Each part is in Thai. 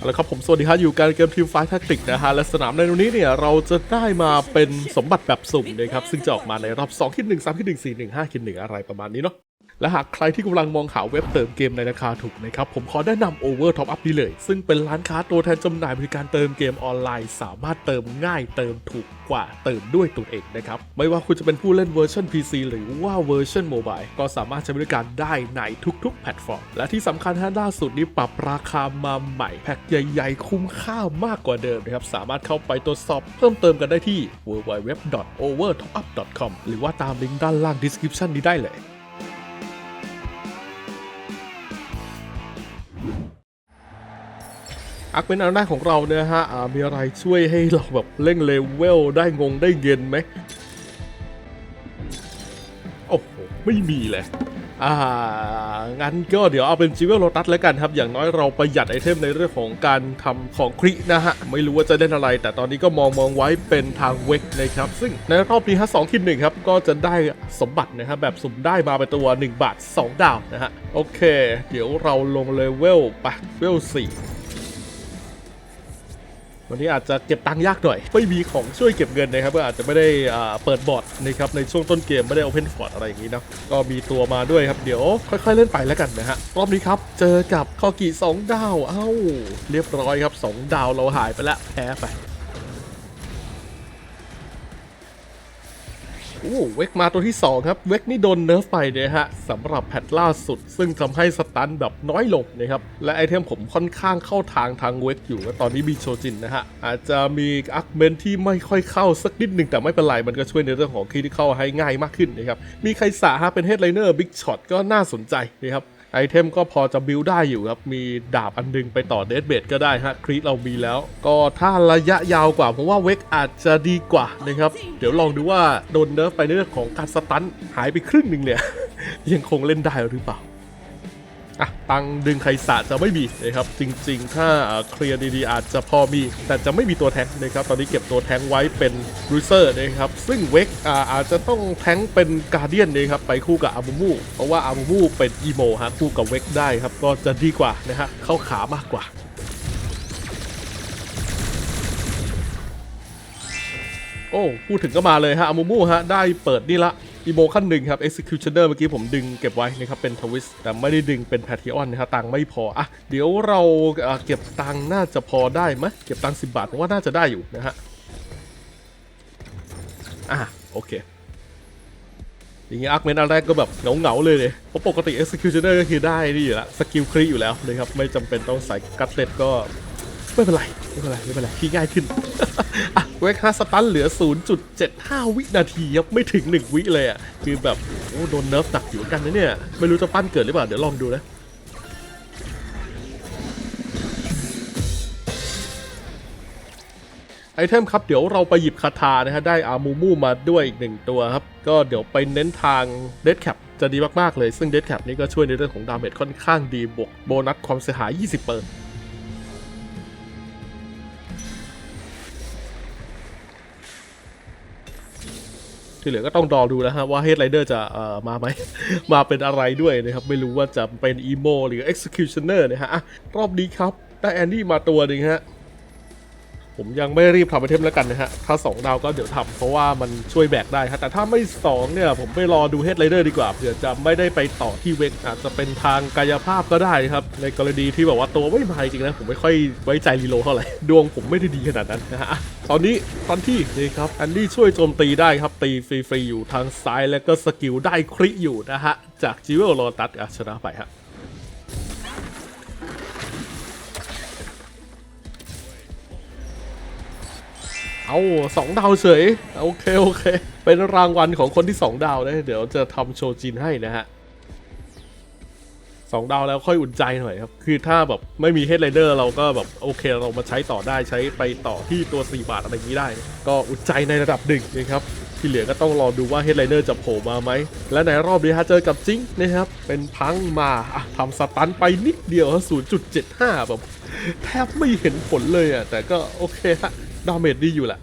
เอาละครับผมสวัสดีครับอยู่การเกมทีมไฟท์แทคติกนะฮะและสนามในวันนี้เนี่ยเราจะได้มาเป็นสมบัติแบบสุ่มนะครับซึ่งจะออกมาในรอบ2คิด1 3คิด1 4 1 5คิด1อะไรประมาณนี้เนาะ และหากใครที่กำลังมองหาเว็บเติมเกมในราคาถูกนะครับ ผมขอแนะนำ Over Top Up นี้เลย ซึ่งเป็นร้านค้าตัวแทนจำหน่ายบริการเติมเกมออนไลน์ สามารถเติมง่ายเติมถูกกว่าเติมด้วยตัวเองนะครับ ไม่ว่าคุณจะเป็นผู้เล่นเวอร์ชัน PC หรือว่าเวอร์ชันโมบายก็สามารถใช้บริการได้ในทุกๆ แพลตฟอร์ม และที่สำคัญฮะล่าสุดนี้ปรับราคามาใหม่แพ็คใหญ่ ๆ คุ้มค่ามากกว่าเดิมนะครับสามารถเข้าไปตรวจสอบเพิ่มเติมกันได้ที่ www.overtopup.com หรือว่าตามลิงก์ด้านล่าง description นี้ได้เลย อักเป็นอันแรกของเราเนี่ยฮะมีอะไรช่วยให้เราแบบเร่งเลเวลได้งงได้เย็นไหมโอ้โห ไม่มีเลยอ่า งั้นก็เดี๋ยวเอาเป็นจิเวลโ o ตัสแล้วกันครับ อย่างน้อยเราประหยัดไอเทมในเรื่องของการทำของครินะฮะ ไม่รู้ว่าจะเล่นอะไร แต่ตอนนี้ก็มองมองไว้เป็นทางเวกนะครับ ซึ่งในรอบนี้ฮะสองคิดหนึ่งครับ ก็จะได้สมบัตินะครับ แบบสุ่มได้มาเป็นตัว 1 บาท 2 ดาวนะฮะ โอเค เดี๋ยวเราลงเลเวลไปเลเวล4 วันนี้อาจจะเก็บตังค์ยากหน่อย ไม่มีของช่วยเก็บเงินนะครับก็อาจจะไม่ได้เปิดบอร์ดนะครับในช่วงต้นเกมไม่ได้โอเพนฟอร์ดอะไรอย่างนี้นะก็มีตัวมาด้วยครับเดี๋ยวค่อยๆเล่นไปแล้วกันนะฮะรอบนี้ครับเจอกับคอกิ2ดาวเอ้าเรียบร้อยครับ 2 ดาวเราหายไปแล้วแพ้ไป โอ้เวกมาตัวที่ 2 ครับ เวกนี่โดนเนิร์ฟไปเนี่ยฮะสำหรับแพทล่าสุด ซึ่งทำให้สตันแบบน้อยลงนะครับ และไอเทมผมค่อนข้างเข้าทางทางเวกอยู่ตอนนี้มีโชจินนะฮะ อาจจะมีอักเมนที่ไม่ค่อยเข้าสักนิดหนึ่งแต่ไม่เป็นไร มันก็ช่วยในเรื่องของคีที่เข้าให้ง่ายมากขึ้นนะครับ มีใครสาฮะเป็นเฮดไลเนอร์บิ๊กช็อตก็น่าสนใจนะครับ ไอเทมก็พอจะบิลได้อยู่ครับ มีดาบอันหนึงไปต่อเดสเบดก็ได้ฮะครีเรามีแล้ว ก็ถ้าระยะยาวกว่าผมว่าเวกอาจจะดีกว่านะครับ เดี๋ยวลองดูว่าโดนเนิร์ฟไปในเรื่องของการสตันหายไปครึ่งหนึ่งเนี่ย ยังคงเล่นได้หรือเปล่า อะตังดึงไคสะจะไม่มีนะครับจริง ๆ ถ้าเคลียร์ดีๆอาจจะพอมี แต่จะไม่มีตัวแท้งนะครับตอนนี้เก็บตัวแท้งไว้เป็นรูเซอร์นะครับซึ่งเวกอาจจะต้องแท้งเป็นการเดียนนะครับไปคู่กับอามูมูเพราะว่าอามูมูเป็นอีโมฮะคู่กับเวกได้ครับก็จะดีกว่านะฮะเข้าขามากกว่าโอ้ พูดถึงก็มาเลยฮะอามูมูฮะ ได้เปิดนี่ละ อีโมขั้นหนึ่งครับ Executioner เมื่อกี้ผมดึงเก็บไว้นะครับ เป็นทวิสแต่ไม่ได้ดึงเป็นแพทิออนนะครับตังไม่พอ อะ เดี๋ยวเราเก็บตังน่าจะพอได้ไหมเก็บตังสิบาทผมว่าน่าจะได้อยู่นะฮะ อะ โอเค อย่างเงี้ยอาร์คเมนอันแรกก็แบบเหงาๆเลยเลยเพราะปกติ Executioner ก็คือได้นี่อยู่แล้วสกิลครีอยู่แล้วนะครับไม่จำเป็นต้องใส่กัตเต็ดก็ ไม่เป็นไร ไม่เป็นไร ไม่เป็นไรที่ง่ายขึ้นอะเวกาสตันเหลือ 0.75 วินาทีครับ ไม่ถึง 1 วิเลยอะ คือแบบ โอ้โดนเนิร์ฟหนักอยู่กันนะเนี่ย ไม่รู้จะปั้นเกิดหรือเปล่า เดี๋ยวลองดูนะไอเทมครับเดี๋ยวเราไปหยิบคาถานะฮะได้อามูมูมาด้วยอีกหนึ่งตัวครับ ก็เดี๋ยวไปเน้นทางเด d แคปจะดีมาก ๆ เลย ซึ่งเด d แคปนี่ก็ช่วยในเรื่องของดาเมจค่อนข้างดีบวกโบนัสความเสียหาย 20เปอร์ ที่เหลือก็ต้องรอดูแล้วฮะว่าเฮดไรเดอร์จะเอ่อมาไหม มาเป็นอะไรด้วยนะครับ ไม่รู้ว่าจะเป็นอีโมหรือ Executioner นะฮะอะรอบนี้ครับ ได้แอนดี้มาตัวหนึ่งฮะ ผมยังไม่รีบทำไอเทมแล้วกันนะฮะ ถ้า 2 ดาวก็เดี๋ยวทำเพราะว่ามันช่วยแบกได้ฮะ แต่ถ้าไม่ 2 เนี่ย ผมไปรอดูเฮดไรเดอร์ดีกว่า เผื่อจะไม่ได้ไปต่อที่เวกอาจจะเป็นทางกายภาพก็ได้ครับ ในกรณีที่แบบว่าตัวไม่มาจริงนะ ผมไม่ค่อยไว้ใจรีโลเท่าไหร่ ดวงผมไม่ได้ดีขนาดนั้นนะฮะ ตอนนี้ตอนที่นี่ครับแอนดี้ช่วยโจมตีได้ครับ ตีฟรีๆอยู่ทางซ้ายแล้วก็สกิลได้คริอยู่นะฮะ จากจิเวลโลตัสชนะไปฮะ เอาสองดาวเฉย โอเค โอเค เป็นรางวัลของคนที่สองดาวนะ เดี๋ยวจะทำโชว์จินให้นะฮะสองดาวแล้วค่อยอุ่นใจหน่อยครับ คือถ้าแบบไม่มีเฮดไ i เดอร์เราก็แบบโอเคเรามาใช้ต่อได้ใช้ไปต่อที่ตัว 4 บาทอะไรอย่างนี้ได้ ก็อุ่นใจในระดับหนึ่งนะครับ ที่เหลือก็ต้องรอดูว่าเฮดไ i เดอร์จะโผล่มาไหม และในรอบนี้ฮะเจอกับจิงนะครับ เป็นพังมาทำสตันไปนิดเดียว 0.75 แบบ แทบไม่เห็นผลเลยอะแต่ก็โอเคฮะ ดาเมจดีอยู่แหละ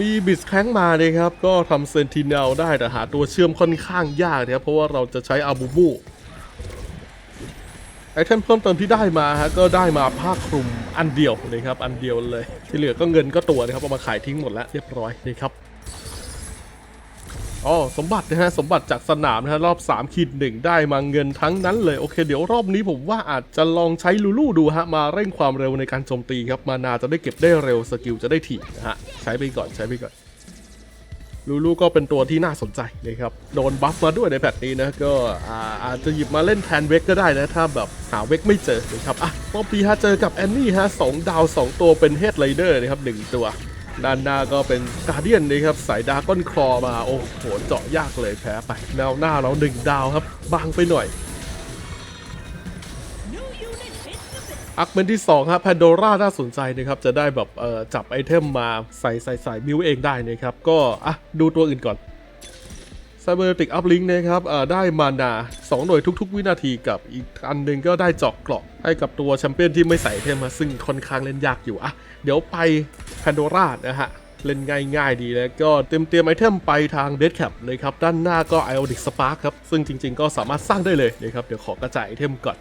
มีบิสแคงมาเลยครับ ก็ทำเซนติเนลได้แต่หาตัวเชื่อมค่อนข้างยากนะครับเพราะว่าเราจะใช้อาบูบูไอเทมเพิ่มเติมที่ได้มาฮะก็ได้มาผ้าคลุมอันเดียวนะครับ อันเดียวเลย ที่เหลือก็เงินก็ตัวนะครับเอามาขายทิ้งหมดแล้วเรียบร้อยนะครับ อ๋อสมบัตินะฮะสมบัติจากสนามนะฮะรอบ3ขีดหนึ่งได้มาเงินทั้งนั้นเลยโอเค เดี๋ยวรอบนี้ผมว่าอาจจะลองใช้ลูลูดูฮะมาเร่งความเร็วในการโจมตีครับมานาจะได้เก็บได้เร็วสกิลจะได้ถี่นะฮะใช้ไปก่อนใช้ไปก่อนลูลูก็เป็นตัวที่น่าสนใจนะครับโดนบัฟมาด้วยในแพทนี้นะก็อาอาจจะหยิบมาเล่นแทนเวกก็ได้นะถ้าแบบหาเวกไม่เจอนะครับอะรอบนี้ฮะเจอกับแอนนี่ฮะสองดาวสองตัวเป็นเฮดไรเดอร์นะครับหนึ่งตัว ด้านหน้าก็เป็นกาเดียนนะครับสายดาก้อนคลอมา โอ้โหเจาะยากเลยแพ้ไปแนวหน้าเราหนึ่งดาวครับบางไปหน่อยอักเมนที่2ครับแพนโดร่าน่าสนใจนะครับ จะได้แบบเอ่อจับไอเทมมาใส่ใส่ใส่บิวเองได้นะครับ ก็อะดูตัวอื่นก่อน ไซเบอร์ติกอัพลิงนะครับได้มานา 2 หน่วยทุก ๆ วินาทีกับอีกอันหนึ่งก็ได้เจาะเกราะให้กับตัวแชมเปี้ยนที่ไม่ใส่เทมมาซึ่งค่อนข้างเล่นยากอยู่อะเดี๋ยวไปแพนโดร่านะฮะ เล่นง่ายๆดีแล้วก็เตรียมเตรียมไอเทมไปทางเด d แคปนะครับ ด้านหน้าก็ Ionic Spark ครับ ซึ่งจริงๆ ก็สามารถสร้างได้เลยนะครับเดี๋ยวขอกระจายไอเทมก่อน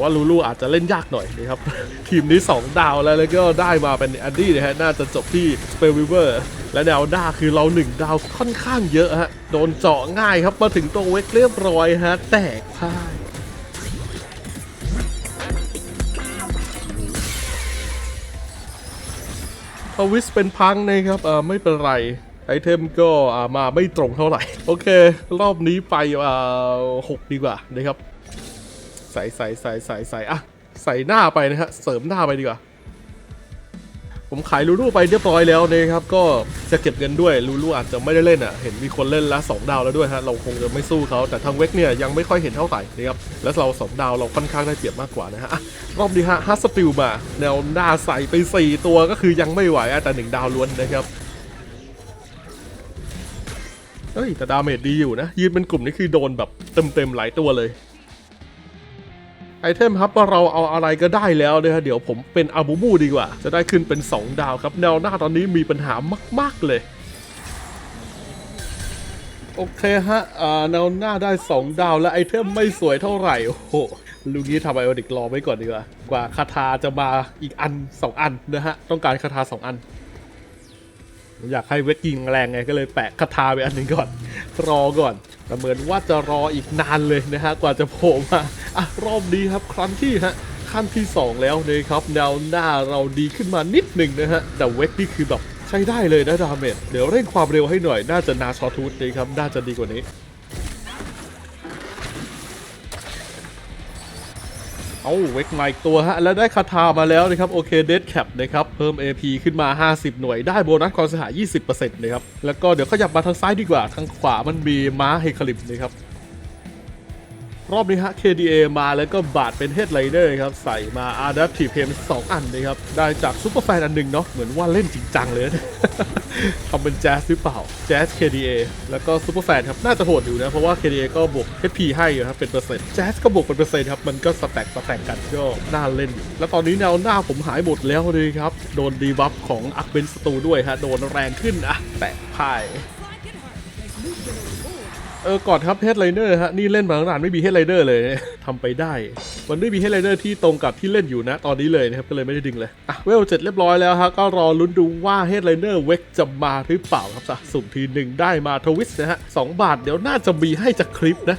ว่าลูลูอาจจะเล่นยากหน่อยนะครับ ทีมนี้ 2 ดาวแล้วแล้วก็ได้มาเป็นแอนดี้นะฮะน่าจะจบที่ s p e l w e a v e r และแนวหน้าคือเรา 1 ดาวค่อนข้างเยอะฮะ โดนเจาะง่ายครับมาถึงตัวเวกเรียบร้อยฮะ แตกพ่ายทวิสเป็นพังนะครับอ่อไม่เป็นไรไอเทมก็อ่ามาไม่ตรงเท่าไหร่ โอเค รอบนี้ไปอ่าหกดีกว่านะครับ ใส่ใส่ใส่ใส่ใส่อะใส่หน้าไปนะฮะเสริมหน้าไปดีกว่า ผมขายลูลูไปเรียบร้อยแล้วนะครับ ก็จะเก็บเงินด้วยลูลูอาจจะไม่ได้เล่นอะเห็นมีคนเล่นละ2ดาวแล้วด้วยฮะเราคงจะไม่สู้เขาแต่ทางเวกเนี่ยยังไม่ค่อยเห็นเท่าไหร่นะครับแล้วเรา2ดาวเราค่อนข้างได้เปรียบมากกว่านะฮะรอบนี้ฮะฮัสติลมาแนวหน้าใส่ไป 4 ตัวก็คือยังไม่ไหวอะแต่1ดาวล้วนนะครับเฮ้ยแต่ดาเมจดีอยู่นะ ยืนเป็นกลุ่มนี่คือโดนแบบเต็มๆหลายตัวเลย ไอเทมครับว่าเราเอาอะไรก็ได้แล้วนะฮะเดี๋ยวผมเป็นอาบูบูดีกว่า จะได้ขึ้นเป็น 2 ดาวครับ แนวหน้าตอนนี้มีปัญหามาก ๆ เลย โอเคฮะอ่าแนวหน้าได้ 2 ดาวและไอเทมไม่สวยเท่าไหร่ โอ้โหลูกนี้ทำไอโอดิกรอไว้ก่อนดีกว่า กว่าคาถาจะมาอีกอัน 2 อันนะฮะ ต้องการคาถา 2 อัน อยากให้เวทยิงแรงไงก็เลยแปะคาถาไปอันหนึ่งก่อน รอก่อนแต่เหมือนว่าจะรออีกนานเลยนะฮะกว่าจะโผล่มาอะรอบนี้ครับครั้งที่ฮะขั้นที่ 2 แล้วนะครับแนวหน้าเราดีขึ้นมานิดหนึ่งนะฮะแต่เวทนี่คือแบบใช้ได้เลยนะดาเมจเดี๋ยวเร่งความเร็วให้หน่อยน่าจะนาชอทูตนะครับน่าจะดีกว่านี้ เอาเวกมาอีกตัวฮะ แล้วได้คาถามาแล้วนะครับ โอเคเดดแคปนะครับ เพิ่ม AP ขึ้นมา 50 หน่วยได้โบนัสความเสียหาย 20%นะครับ แล้วก็เดี๋ยวขยับมาทางซ้ายดีกว่า ทางขวามันมีม้าเฮคลิมนะครับ รอบนี้ฮะ KDA มาแล้วก็บาดเป็นเฮดไลเดอร์ครับ ใส่มา Adaptive Hem 2 อันนะครับ ได้จากซูเปอร์แฟนอันหนึ่งเนาะเหมือนว่าเล่นจริงจังเลยนะทำเป็นแจ๊สหรือเปล่าแจ๊ส KDA แล้วก็ซูเปอร์แฟนครับ น่าจะโหดอยู่นะ เพราะว่า KDA ก็บวก HP ให้อยู่ครับเป็นเปอร์เซ็นต์แจ๊สก็บวกเป็นเปอร์เซ็นต์ครับ มันก็สแต็กสแต็กกันก็น่าเล่นอยู่แล้วตอนนี้แนวหน้าผมหายหมดแล้วเลยครับโดนดีบัฟของอักเบนสตูด้วยฮะโดนแรงขึ้นอะแตะพ่าย เออก่อนครับเฮดไลเนอร์ฮะนี่เล่นมาตั้งนานไม่มีเฮดไลเนอร์เลยทำไปได้ มันไม่มีเฮดไลเนอร์ที่ตรงกับที่เล่นอยู่นะ ตอนนี้เลยนะครับก็เลยไม่ได้ดึงเลยอะเวลเจ็ดเรียบร้อยแล้วฮะก็รอลุ้นดูว่าเฮดไลเนอร์เวกจะมาหรือเปล่าครับสะสุ่มทีหนึ่งได้มาทวิสนะฮะสองบาทเดี๋ยวน่าจะมีให้จากคลิปนะ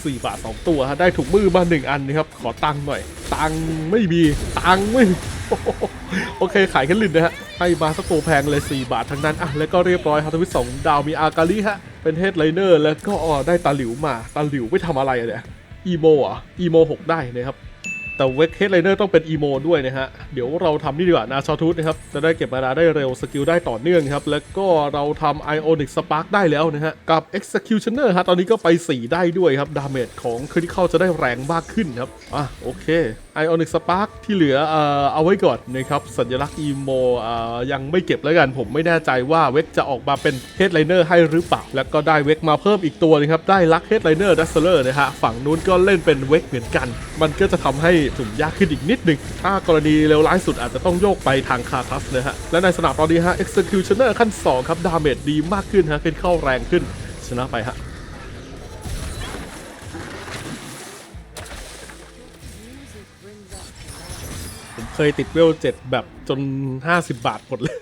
โอ้โหสี่บาทสองตัวฮะได้ถุงมือมาหนึ่งอันนะครับ ขอตังค์หน่อย ตังค์ไม่มี ตังค์ไม่โอเค ขายแค่ลินนะฮะ ให้มาสักตัวแพงเลย 4 บาททั้งนั้น อะ แล้วก็เรียบร้อยฮาทวิสองดาวมีอากาลิฮะ เป็นเฮดไลเนอร์ แล้วก็อ๋อได้ตาหลิวมา ตาหลิวไม่ทำอะไรอะเนี่ยอีโมอะอีโม6ได้นะครับ แต่เวกเฮดไลเนอร์ต้องเป็นอีโมด้วยนะฮะ เดี๋ยวเราทำนี่ดีกว่านาชอทูธนะครับ จะได้เก็บมานาได้เร็ว สกิลได้ต่อเนื่องครับ แล้วก็เราทำไอโอนิกสปาร์กได้แล้วนะฮะ กับ Executioner ฮะ ตอนนี้ก็ไป 4 ได้ด้วยครับ ดาเมจของคริ t ิคอลจะได้แรงมากขึ้นครับ อะ โอเคไอออนิกสปาร์กที่เหลือเอ่อเอาไว้ก่อนนะครับ สัญลักษณ์อีโมเอ่อยังไม่เก็บแล้วกัน ผมไม่แน่ใจว่าเวกจะออกมาเป็นเฮดไลเนอร์ให้หรือเปล่า แล้วก็ได้เวกมาเพิ่มอีกตัวนะครับ ได้ลักเฮดไลเนอร์ดัสเซอร์นะฮะ ฝั่งนู้นก็เล่นเป็นเวกเหมือนกัน มันก็จะทำให้สุ่มยากขึ้นอีกนิดหนึ่งถ้ากรณีเลวร้ายสุดอาจจะต้องโยกไปทางคาทัสนะฮะ และในสนามตอนนี้ฮะ Executioner ขั้น 2 ครับ ดาเมจดีมากขึ้นฮะขึ้นเข้าแรงขึ้น ชนะไปฮะผมเคยติดเวล7แบบจน 50 บาทหมดเลย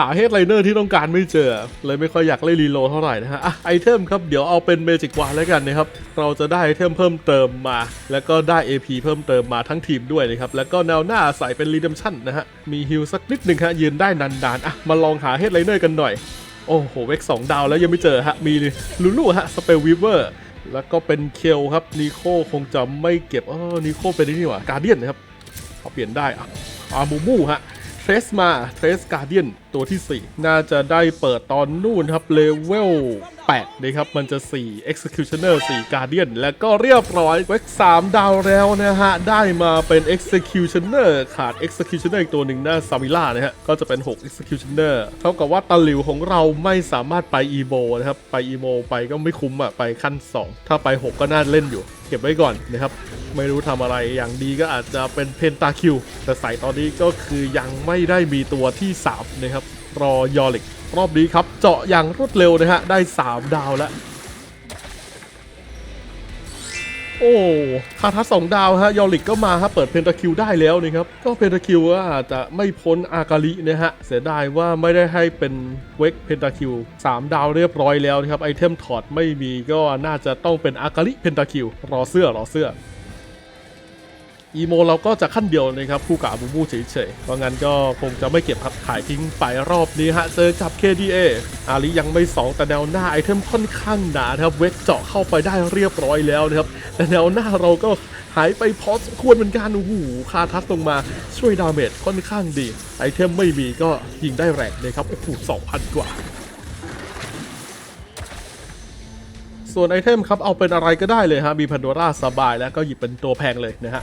หาเฮดไลเนอร์ที่ต้องการไม่เจอ เลยไม่ค่อยอยากเล่นรีโลเท่าไหร่นะฮะอะไอเทมครับ เดี๋ยวเอาเป็นเมจิกวานแล้วกันนะครับ เราจะได้ไอเทมเพิ่มเติมมา แล้วก็ได้ AP เพิ่มเติมมาทั้งทีมด้วยนะครับ แล้วก็แนวหน้าใส่เป็นรีเดมชั่นนะฮะ มีฮิลสักนิดหนึ่งฮะ ยืนได้นานๆอะมาลองหาเฮดไลเนอร์กันหน่อย โอ้โหเวกสองดาวแล้วยังไม่เจอฮะ มีลูลูฮะสเปลวิเวอร์แล้วก็เป็นเคลครับนิโคคงจะไม่เก็บอ๋อนิโคเป็นนี่หว่าการเดียนนะครับเขาเปลี่ยนได้อะอามูมูฮะเทรสมาเทรสการเดียนตัวที่ 4 น่าจะได้เปิดตอนนู่นครับเลเวล8นะครับ มันจะ 4 Executioner 4 Guardian แล้วก็เรียบร้อยเวก3ดาวแล้วนะฮะ ได้มาเป็น Executioner ขาด Executioner อีกตัวหนึ่งนะซาวิล่านะฮะ ก็จะเป็น 6 Executioner เท่ากับว่าตาหลิวของเราไม่สามารถไป EVO นะครับ ไป EVO ไปก็ไม่คุ้มอะไปขั้น 2 ถ้าไป 6 ก็น่าเล่นอยู่ เก็บไว้ก่อนนะครับไม่รู้ทำอะไรอย่างดีก็อาจจะเป็นเพนตาคิว แต่ใส่ตอนนี้ก็คือยังไม่ได้มีตัวที่ 3 นะครับ รอยอริกรอบนี้ครับ เจาะอย่างรวดเร็วนะฮะ ได้ 3 ดาวแล้ว โอ้คาทัสสองดาวฮะ ยอริกก็มาฮะ เปิดเพนตาคิวได้แล้วนะครับ ก็เพนตาคิวก็อาจจะไม่พ้นอากาลินะฮะ เสียดายว่าไม่ได้ให้เป็นเวกเพนตาคิว3ดาวเรียบร้อยแล้วนะครับ ไอเทมถอดไม่มีก็น่าจะต้องเป็นอากาลิเพนตาคิวรอเสื้อรอเสื้อ อีโมเราก็จะขั้นเดียวนะครับ คู่กับอบูบูเฉยๆเพราะงั้นก็คงจะไม่เก็บครับขายทิ้งไปรอบนี้ฮะ เจอกับ KDA อาลียังไม่ 2 แต่แนวหน้าไอเทมค่อนข้างหนาครับ เวกเจาะเข้าไปได้เรียบร้อยแล้วนะครับ แต่แนวหน้าเราก็หายไปพอสมควรเหมือนกันโอ้โหคาทัสลงมาช่วยดาเมจค่อนข้างดี ไอเทมไม่มีก็ยิงได้แรงนะครับโอ้โห2,000กว่าส่วนไอเทมครับเอาเป็นอะไรก็ได้เลยฮะมีพันโดราสบายแล้วก็หยิบเป็นตัวแพงเลยนะฮะ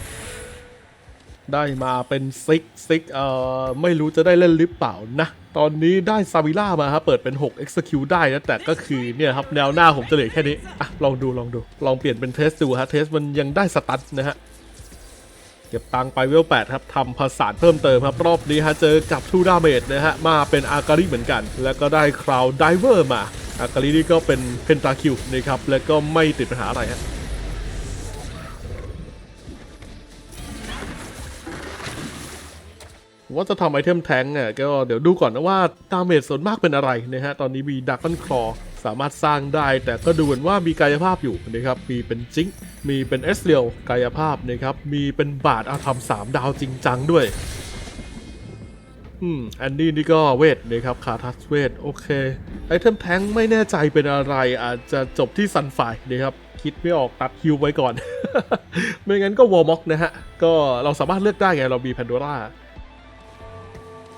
ได้มาเป็นซิกซิกเอ่อไม่รู้จะได้เล่นหรือเปล่านะ ตอนนี้ได้ซาวิล่ามาครับเปิดเป็น 6 Execute ได้นะ แต่ก็คือเนี่ยครับแนวหน้าผมจะเหลือแค่นี้ อะ ลองดูลองดู ลองเปลี่ยนเป็นเทสดูฮะเทสมันยังได้สตันนะฮะ เก็บตังค์ไปเวล 8 ครับทำผสานเพิ่มเติมครับ รอบนี้ฮะเจอกับทูดาเมจนะฮะ มาเป็นอาการิเหมือนกัน แล้วก็ได้คราวไดเวอร์มาอาการินี่ก็เป็นเพนตาคิวนะครับแล้วก็ไม่ติดปัญหาอะไรฮะ ว่าจะทำไอเทมแทงเนี่ยก็เดี๋ยวดูก่อนนะว่าดาเมจส่วนมากเป็นอะไรนะฮะ ตอนนี้มีดักคอนคลอสามารถสร้างได้ แต่ก็ดูเหมือนว่ามีกายภาพอยู่นะครับ มีเป็นจิงมีเป็นเอสเรียลกายภาพนะครับ มีเป็นบาทอาธรรมสามดาวจริงจังด้วย อืมอันนี้นี่ก็เวทนะครับคาทัสเวทโอเคไอเทมแทงไม่แน่ใจเป็นอะไรอาจจะจบที่ซันไฟนะครับคิดไม่ออกตัดฮิวไว้ก่อน ไม่งั้นก็วอร์ม็อกนะฮะก็เราสามารถเลือกได้ไงเรามีแพนโดร่า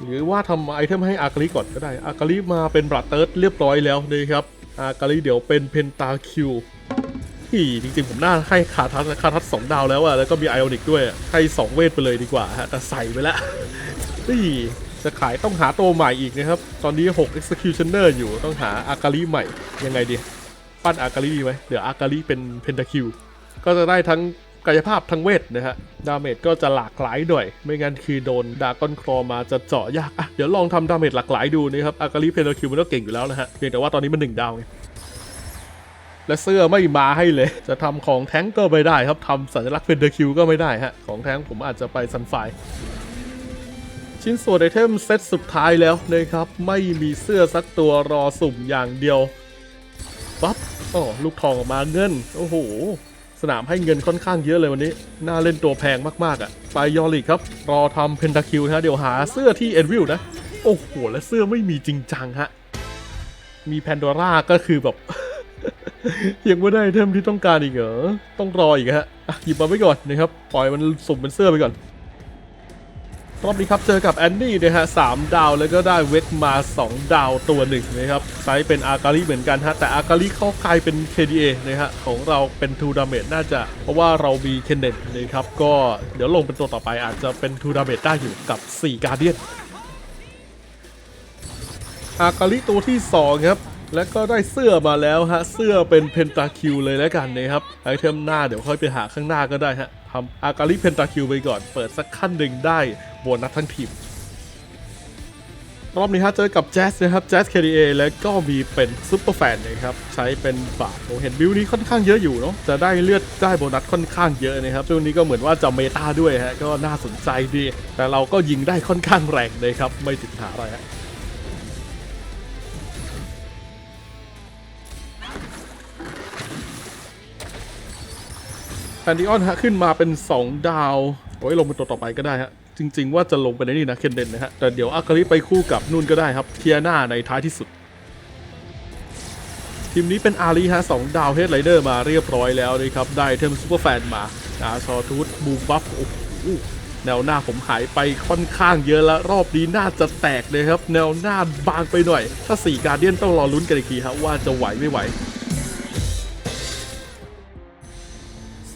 หรือว่าทำไอเทมให้อากาลิก่อนก็ได้ อากาลิมาเป็นบรัตเติร์ดเรียบร้อยแล้วนะครับ อากาลิเดี๋ยวเป็นเพนตาคิวที่จริงๆ ผมน่าให้คาทัสคาทัสสองดาวแล้วอะแล้วก็มีไอออนิกด้วย ให้สองเวทไปเลยดีกว่าฮะแต่ใส่ไปแล้วนี่จะขายต้องหาตัวใหม่อีกนะครับ ตอนนี้ 6 Executioner อยู่ต้องหาอากาลิใหม่ยังไงดี ปั้นอากาลิดีไหมเดี๋ยวอากาลิเป็นเพนตาคิวก็จะได้ทั้ง กายภาพทั้งเวทนะฮะ ดาเมจก็จะหลากหลายหน่อย ไม่งั้นคือโดนดากอนครอมาจะเจาะยากอะเดี๋ยวลองทำดาเมจหลากหลายดูนะครับ อากาลิเพนตาคิวมันก็เก่งอยู่แล้วนะฮะ เพียงแต่ว่าตอนนี้มันหนึ่งดาวไงและเสื้อไม่มาให้เลย จะทำของแท้งก็ไม่ได้ครับทำสัญลักษณ์เพนตาคิวก็ไม่ได้ฮะ ของแท้งผมอาจจะไปซันไฟชิ้นส่วนไอเทมเซตสุดท้ายแล้วนะครับ ไม่มีเสื้อสักตัวรอสุ่มอย่างเดียวปั๊บอ๋อลูกทองออกมาเงิน โอ้โห สนามให้เงินค่อนข้างเยอะเลยวันนี้ น่าเล่นตัวแพงมากๆอะ่ะ ไปยอริกครับ รอทำเพนทาคิวนะฮะเดี๋ยวหาเสื้อที่เอ็นวิลนะ โอ้โห และเสื้อไม่มีจริงจังฮะ มีแพนดอร่าก็คือแบบ ยังไม่ได้เทมที่ต้องการอีกเหรอ ต้องรออีกฮะอะหยิบมาไว้ก่อนนะครับ ปล่อยมันสุ่มเป็นเสื้อไปก่อน รอบนี้ครับเจอกับแอนนี่นะฮะสามดาวแล้วก็ได้เวกมา 2 ดาวตัวหนึ่งนะครับไซส์เป็นอากาลิเหมือนกันฮะแต่อากาลิเข้ากลายเป็น KDA นะฮะของเราเป็นทูดาเมจน่าจะเพราะว่าเรามีเคนเนตนะครับก็เดี๋ยวลงเป็นตัวต่อไปอาจจะเป็นทูดาเมจได้อยู่กับ 4 การเดียนอากาลิตัวที่ 2 ครับแล้วก็ได้เสื้อมาแล้วฮะ เสื้อเป็นเพนตาคิวเลยแล้วกันนะครับไอเทมหน้าเดี๋ยวค่อยไปหาข้างหน้าก็ได้ฮะทำอากาลิเพนตาคิวไปก่อน เปิดสักขั้นหนึ่งได้ บนัสทั้งทีม รอบนี้ฮะเจอกับแจ๊สนะครับแจ๊ส KDA และก็มีเป็นซุปเปอร์แฟนนะครับ ใช้เป็นบาทผมเห็นบิวนี้ค่อนข้างเยอะอยู่เนาะจะได้เลือดได้โบนัสค่อนข้างเยอะนะครับช่วงนี้ก็เหมือนว่าจะเมตาด้วยฮะก็น่าสนใจดี แต่เราก็ยิงได้ค่อนข้างแรงเลยครับไม่ติดหาอะไรฮะแพนดิออนฮะขึ้นมาเป็น 2 ดาว โอ้ยลงเป็นตัวต่อไปก็ได้ฮะ จริง ๆ ว่าจะลงไปในนี่นะเคนเดนนะฮะแต่เดี๋ยวอากาลิไปคู่กับนู่นก็ได้ครับเทียนาในท้ายที่สุด ทีมนี้เป็นอารีฮะสองดาวเฮดไรเดอร์มาเรียบร้อยแล้วนะครับ ได้เทมซูเปอร์แฟนมาอาชอทูตบูมบัฟโอ้โหแนวหน้าผมหายไปค่อนข้างเยอะแล้วรอบนี้น่าจะแตกเลยครับ แนวหน้าบางไปหน่อย ถ้า4การเดียนต้องรอลุ้นกันอีกทีครับว่าจะไหวไม่ไหว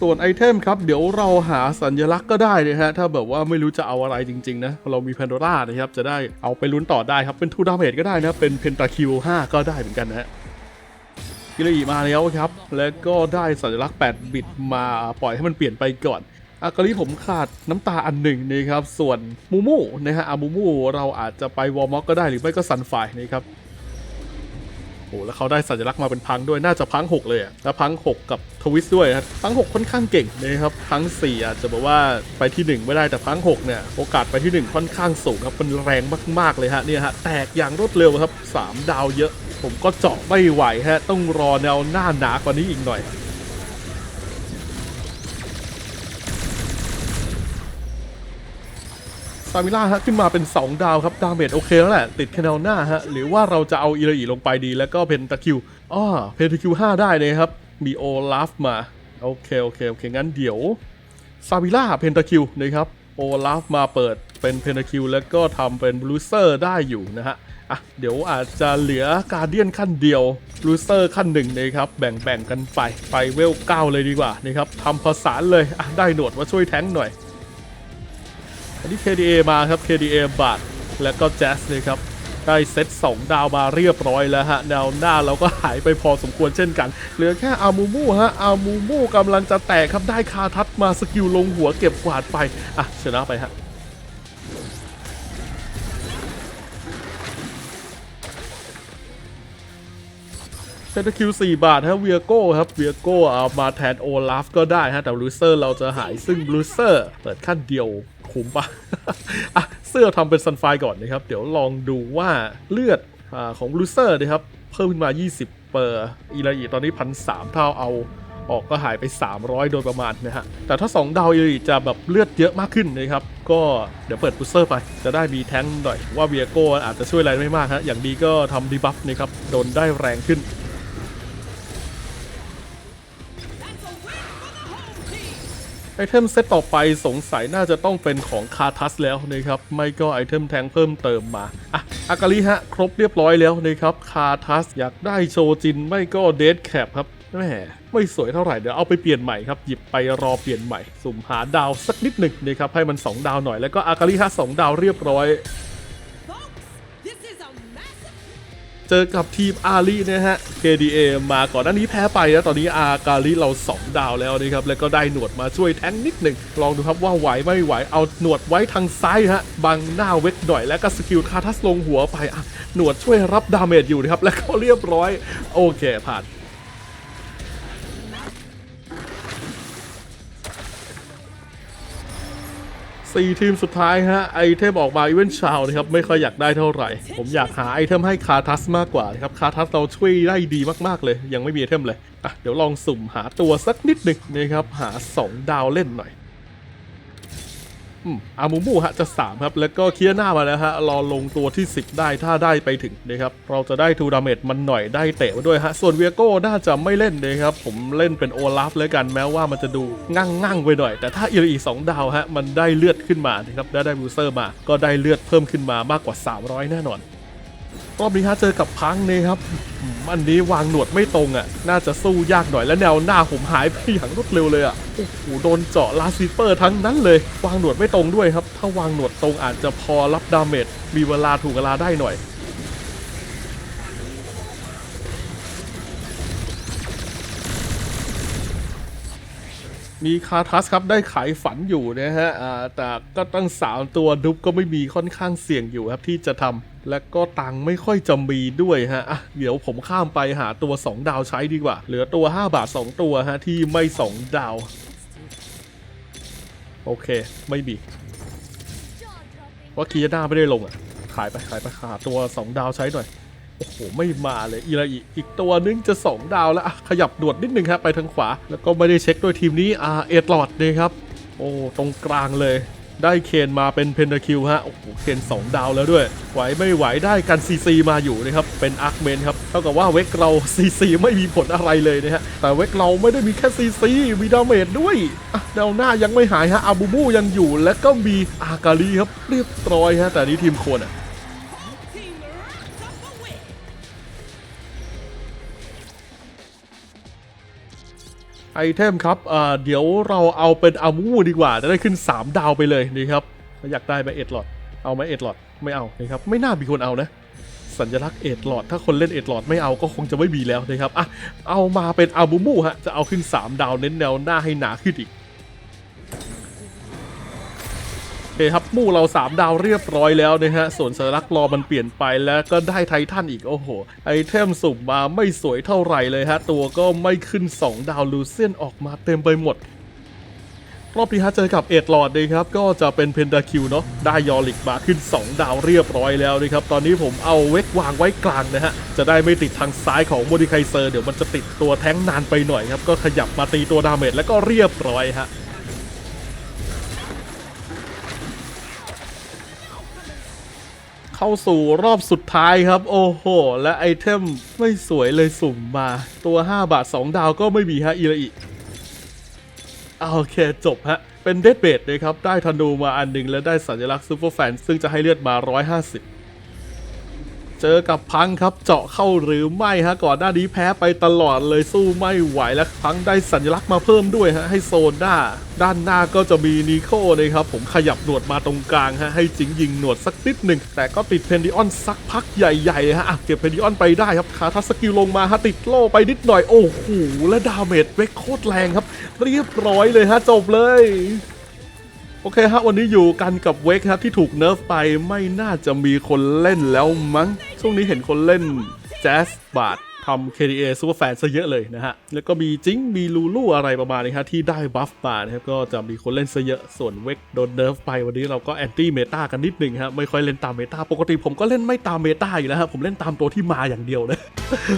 ส่วนไอเทมครับ เดี๋ยวเราหาสัญลักษณ์ก็ได้นะฮะ ถ้าแบบว่าไม่รู้จะเอาอะไรจริง ๆ นะ เรามีแพนโดร่านะครับ จะได้เอาไปลุ้นต่อได้ครับ เป็นทูดาเมจก็ได้นะ เป็นเพนตาคิว5ก็ได้เหมือนกันนะฮะกิเลอีมาแล้วครับ แล้วก็ได้สัญลักษณ์ 8 บิตมาปล่อยให้มันเปลี่ยนไปก่อนอากาลิผมขาดน้ำตาอันหนึ่งนะครับ ส่วนมูมูนะฮะอามูมูเราอาจจะไปวอร์ม็อกก็ได้หรือไม่ก็ซันไฟนะครับ โอ้แล้วเขาได้สัญลักษณ์มาเป็นพังด้วยน่าจะพัง 6 เลยอะแล้วพัง 6 กับทวิสด้วยครับพัง 6 ค่อนข้างเก่งนะครับพัง 4 อาจจะบอกว่าไปที่ 1 ไม่ได้แต่พัง 6 เนี่ย โอกาสไปที่ 1 ค่อนข้างสูงครับมันแรงมากๆเลยฮะเนี่ยฮะแตกอย่างรวดเร็วครับ 3 ดาวเยอะ ผมก็เจาะไม่ไหวฮะต้องรอแนวหน้าหนากว่านี้อีกหน่อย ซามิล่าฮะขึ้นมาเป็น 2 ดาวครับ ดาเมจโอเคแล้วแหละ ติดแคนาลหน้าฮะ หรือว่าเราจะเอาอิราอีลงไปดีแล้วก็เพนตะคิวอ้อเพนตะคิว 5 ได้เลยครับ มีโอลาฟมา โอเค โอเค โอเค งั้นเดี๋ยวซามิล่าเพนตะคิวนะครับ โอลาฟมาเปิดเป็นเพนตะคิวแล้วก็ทำเป็นบลูเซอร์ได้อยู่นะฮะอะเดี๋ยวอาจจะเหลือการเดียนขั้นเดียวบลูเซอร์ขั้นหนึ่งนะครับ แบ่งๆกันไปไปเวลเก้าเลยดีกว่านะครับทำผสาเลยอะได้หนวดมาช่วยแท้งหน่อย อันนี้ KDA มาครับ KDA บาทแล้วก็แจ๊สเลยครับ ได้เซต2 ดาวมาเรียบร้อยแล้วฮะ แนวหน้าเราก็หายไปพอสมควรเช่นกัน เหลือแค่อามูมูฮะ อามูมูกำลังจะแตกครับ ได้คาทัดมาสกิลลงหัวเก็บกวาดไป อะ ชนะไปฮะเซนตคิว4บาทฮะเวียโก้ครับเวียโก้เอามาแทนโอลาฟก็ได้ฮะ แต่บลูเซอร์เราจะหายซึ่งบลูเซอร์เปิดขั้นเดียว คุ้มปะอะเสื้อทำเป็นซันไฟก่อนนะครับ เดี๋ยวลองดูว่าเลือดอของบลูเซอร์นะครับ เพิ่มขึ้นมา 20 เปอร์อีลาอีตอนนี้พันสามเท่าเอาออกก็หายไป 300 โดยประมาณนะฮะ แต่ถ้า 2 ดาวอีลาอีจะแบบเลือดเยอะมากขึ้นนะครับ ก็เดี๋ยวเปิดบลูเซอร์ไป จะได้มีแท้งหน่อยว่าเวียโก้อาจจะช่วยอะไรไม่มากฮะ อย่างดีก็ทำดีบัฟนะครับ โดนได้แรงขึ้น ไอเทมเซตต่อไปสงสัยน่าจะต้องเป็นของคาทัสแล้วนะครับ ไม่ก็ไอเทมแทงเพิ่มเติมมา อะ อากาลิฮะ ครบเรียบร้อยแล้วนะครับ คาทัสอยากได้โชจิน ไม่ก็เดดแคปครับแม่ไม่สวยเท่าไหร่ เดี๋ยวเอาไปเปลี่ยนใหม่ครับ หยิบไปรอเปลี่ยนใหม่ สุ่มหาดาวสักนิดหนึ่งนะครับ ให้มัน 2 ดาวหน่อยแล้วก็อากาลิฮะ2ดาวเรียบร้อย เจอกับทีมอารีนะฮะ KDA มาก่อนหน้านี้แพ้ไปแล้วตอนนี้อากาลีเรา 2 ดาวแล้วนะครับ แล้วก็ได้หนวดมาช่วยแทงนิดหนึ่ง ลองดูครับว่าไหวไม่ไหวเอาหนวดไว้ทางซ้ายฮะบังหน้าเวทหน่อยแล้วก็สกิลคาทัสลงหัวไปหนวดช่วยรับดาเมจอยู่นะครับแล้วก็เรียบร้อย โอเคผ่าน สี่ทีมสุดท้ายฮะไอเทมออกมาอีเวนต์ชาวนะครับไม่ค่อยอยากได้เท่าไหร่ ผมอยากหาไอเทมให้คาทัสมากกว่านะครับคาทัสเราช่วยได้ดีมากๆเลย ยังไม่มีไอเทมเลยอะเดี๋ยวลองสุ่มหาตัวสักนิดหนึ่งนะครับหา 2 ดาวเล่นหน่อย อามูมูฮะจะ 3 ครับ แล้วก็เคลียร์หน้ามาแล้วฮะรอลงตัวที่ 10 ได้ถ้าได้ไปถึงนะครับเราจะได้ทูดาเมจมันหน่อยได้เตะมาด้วยฮะส่วนเวียโก้น่าจะไม่เล่นนะครับผมเล่นเป็นโอลาฟแล้วกันแม้ว่ามันจะดูงั่งงั่งๆไปหน่อย แต่ถ้าอีกอีก2ดาวฮะมันได้เลือดขึ้นมานะครับได้ได้บูเซอร์มา ก็ได้เลือดเพิ่มขึ้นมามากกว่า 300 แน่นอน รอบนี้ฮะเจอกับพังเนครับอืมอันนี้วางหนวดไม่ตรงอะ น่าจะสู้ยากหน่อยและแนวหน้าผมหายไปอย่างรวดเร็วเลยอะโอ้โหโดนเจาะลาซิเปอร์ทั้งนั้นเลย วางหนวดไม่ตรงด้วยครับ ถ้าวางหนวดตรงอาจจะพอรับดาเมจมีเวลาถูกเวลาได้หน่อย มีคาทัสครับได้ขายฝันอยู่นะฮะแต่ก็ตั้งสามตัวดุบก็ไม่มีค่อนข้างเสี่ยงอยู่ครับที่จะทำและก็ตังค์ไม่ค่อยจะมีด้วยฮะะเดี๋ยวผมข้ามไปหาตัว 2 ดาวใช้ดีกว่า เหลือตัว 5 บาท 2 ตัวฮะที่ไม่ 2 ดาว โอเค ไม่มีว่าคียาด้าไม่ได้ลงอะ ขายไปขายไปขาตัว 2 ดาวใช้หน่อย โอ้โห ไม่มาเลยอีละอีอีกตัวนึงจะ 2 ดาวแล้วขยับด่วนนิดนึงครับไปทางขวา แล้วก็ไม่ได้เช็คด้วยทีมนี้อ่าเอ็ดลอดเลยครับ โอ้ตรงกลางเลย ได้เคนมาเป็นเพนดาคิวฮะโอ้โหเคน 2 ดาวแล้วด้วย ไหวไม่ไหวได้กันซีซีมาอยู่นะครับ เป็นอาร์คเมนครับเท่ากับว่าเวกเราซีซีไม่มีผลอะไรเลยนะฮะแต่เวกเราไม่ได้มีแค่ซีซีมีดาเมจด้วยอะดาวหน้ายังไม่หายฮะอาบูบูยังอยู่ และก็มีอากาลีครับเรียบร้อยฮะแต่นี่ทีมโคนอะ ไอเทมครับเอ่อเดี๋ยวเราเอาเป็นอามูดีกว่า จะได้ขึ้น 3 ดาวไปเลยนี่ครับอยากได้ไหมเอ็ดหลอด เอาไหมเอ็ดหลอด ไม่เอานะครับ ไม่น่ามีคนเอานะ สัญลักษณ์เอ็ดหลอด ถ้าคนเล่นเอ็ดหลอดไม่เอาก็คงจะไม่มีแล้วนะครับอะเอามาเป็นอาบูมูฮะ จะเอาขึ้น 3 ดาวเน้นแนวหน้าให้หนาขึ้นอีก คครับมู่เรา 3 ดาวเรียบร้อยแล้วนะฮะส่วนสัญลักษณ์รอมันเปลี่ยนไปแล้วก็ได้ไททันอีก โอ้โห ไอเทมสุ่มมาไม่สวยเท่าไหร่เลยฮะ ตัวก็ไม่ขึ้น 2 ดาวลูเซียนออกมาเต็มไปหมด รอบนี้ฮะเจอกับเอ็ดลอดเลยครับ ก็จะเป็นเพนดาคิวเนาะได้ยอริกมาขึ้น 2 ดาวเรียบร้อยแล้วนะครับ ตอนนี้ผมเอาเวกวางไว้กลางนะฮะ จะได้ไม่ติดทางซ้ายของโมดิไคเซอร์เดี๋ยวมันจะติดตัวแท้งนานไปหน่อยครับก็ขยับมาตีตัวดาเมจแล้วก็เรียบร้อยฮะ เข้าสู่รอบสุดท้ายครับ โอ้โห และไอเทมไม่สวยเลยสุ่มมา ตัว 5 บาท 2 ดาวก็ไม่มีฮะอีละอีโอเคจบฮะ เป็นเดดเบดเลยครับ ได้ธนูมาอันหนึ่งและได้สัญลักษณ์ซูเปอร์แฟน ซึ่งจะให้เลือดมา 150 เจอกับพังครับเจาะเข้าหรือไม่ฮะก่อนหน้านี้แพ้ไปตลอดเลยสู้ไม่ไหวและพังได้สัญลักษณ์มาเพิ่มด้วยฮะให้โซนหน้า ด้านหน้าก็จะมีนิโคนะครับผมขยับหนวดมาตรงกลางฮะให้จิงยิงหนวดสักนิดหนึ่งแต่ก็ติดเพนดิออนสักพักใหญ่ๆฮะเก็บเพนดิออนไปได้ครับคาทัสกิลลงมาฮะติดโล่ไปนิดหน่อยโอ้โหและดาเมจเวกโคตรแรงครับ เรียบร้อยเลยฮะจบเลย โอเคฮะวันนี้อยู่กันกับเวกครับที่ถูกเนิร์ฟไปไม่น่าจะมีคนเล่นแล้วมั้ง ช่วงนี้เห็นคนเล่นแจ๊สบาท ทำ KDA ซูเปอร์แฟนซะเยอะเลยนะฮะ แล้วก็มีจิงมีลูลูอะไรประมาณนี้ฮะที่ได้บัฟมานะครับ ก็จะมีคนเล่นซะเยอะ ส่วนเวกโดนเนิร์ฟไปวันนี้เราก็แอนตี้เมตากันนิดหนึ่งฮะ ไม่ค่อยเล่นตามเมตาปกติผมก็เล่นไม่ตามเมตาอยู่แล้วฮะผมเล่นตามตัวที่มาอย่างเดียวเลย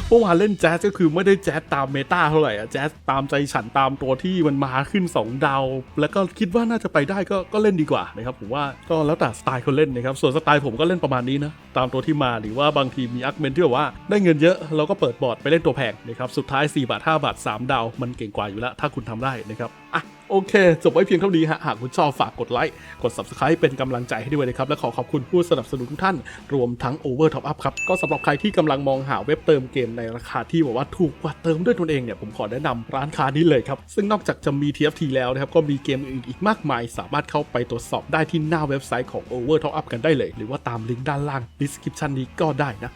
เมื่อวานเล่นแจ๊สก็คือไม่ได้แจ๊สตามเมตาเท่าไหร่อะแจ๊สตามใจฉันตามตัวที่มันมาขึ้น 2 ดาว แล้วก็คิดว่าน่าจะไปได้ก็ก็เล่นดีกว่านะครับผมว่าก็แล้วแต่สไตล์คนเล่นนะครับส่วนสไตล์ผมก็เล่นประมาณนี้นะตามตัวที่มาหรือว่าบางทีมีอาร์คเมนที่แบบว่าได้เงินเยอะเราก็เปิดบอร์ดไปเล่นตัวแพงนะครับ สุดท้าย 4 บาท 5 บาท 3 ดาว มันเก่งกว่าอยู่แล้ว ถ้าคุณทำได้นะครับ อะ โอเค จบไว้เพียงเท่านี้ฮะ หากคุณชอบฝากกดไลค์ กด subscribe เป็นกำลังใจให้ด้วยนะครับ และขอขอบคุณผู้สนับสนุนทุกท่าน รวมทั้ง Over Top Up ครับ ก็สำหรับใครที่กำลังมองหาเว็บเติมเกมในราคาที่บอกว่าถูกกว่าเติมด้วยตนเองเนี่ย ผมขอแนะนำร้านค้านี้เลยครับ ซึ่งนอกจากจะมี TFT แล้วนะครับ ก็มีเกมอื่นอีกมากมาย สามารถเข้าไปตรวจสอบได้ที่หน้าเว็บไซต์ของ Over Top Up กันได้เลย หรือว่าตามลิงก์ด้านล่าง description นี้ก็ได้นะ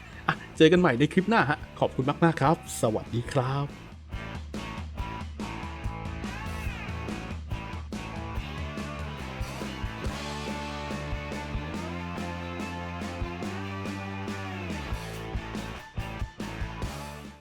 เจอกันใหม่ในคลิปหน้าฮะขอบคุณมากๆครับ สวัสดีครับ